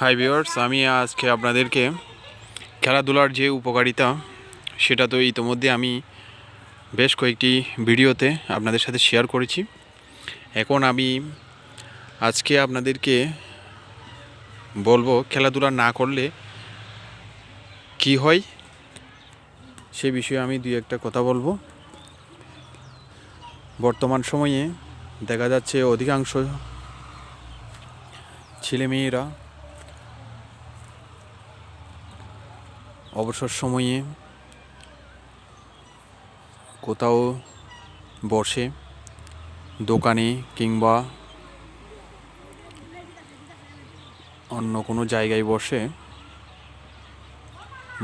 Hi viewers আমি আজকে আপনাদেরকে খেলাধুলার যে উপকারিতা, সেটা তো ইতোমধ্যে আমি বেশ কয়েকটি ভিডিওতে আপনাদের সাথে শেয়ার করেছি। এখন আমি আজকে আপনাদেরকে বলব, খেলাধুলা না করলে কি হয়, সে বিষয়ে আমি দুই একটা কথা বলব। বর্তমান সময়ে দেখা যাচ্ছে অধিকাংশ ছেলেমেয়েরা অবসর সময়ে কোথাও বসে, দোকানে কিংবা অন্য কোনো জায়গায় বসে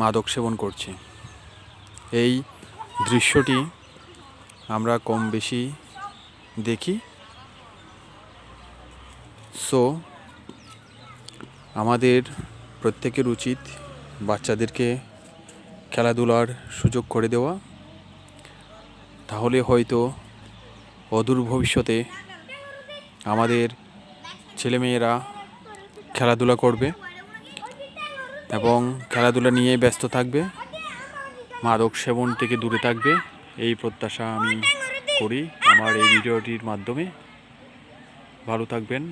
মাদক সেবন করছে। এই দৃশ্যটি আমরা কম বেশি দেখি। সো আমাদের প্রত্যেকের উচিত বাচ্চাদেরকে খেলাধুলার সুযোগ করে দেওয়া। তাহলে হয়তো অদূর ভবিষ্যতে আমাদের ছেলেমেয়েরা খেলাধুলা করবে এবং খেলাধুলা নিয়ে ব্যস্ত থাকবে। মাদক সেবন থেকে দূরে থাকবে। এই প্রত্যাশা আমি করি। আমার এই ভিডিওটির মাধ্যমে ভালো থাকবেন।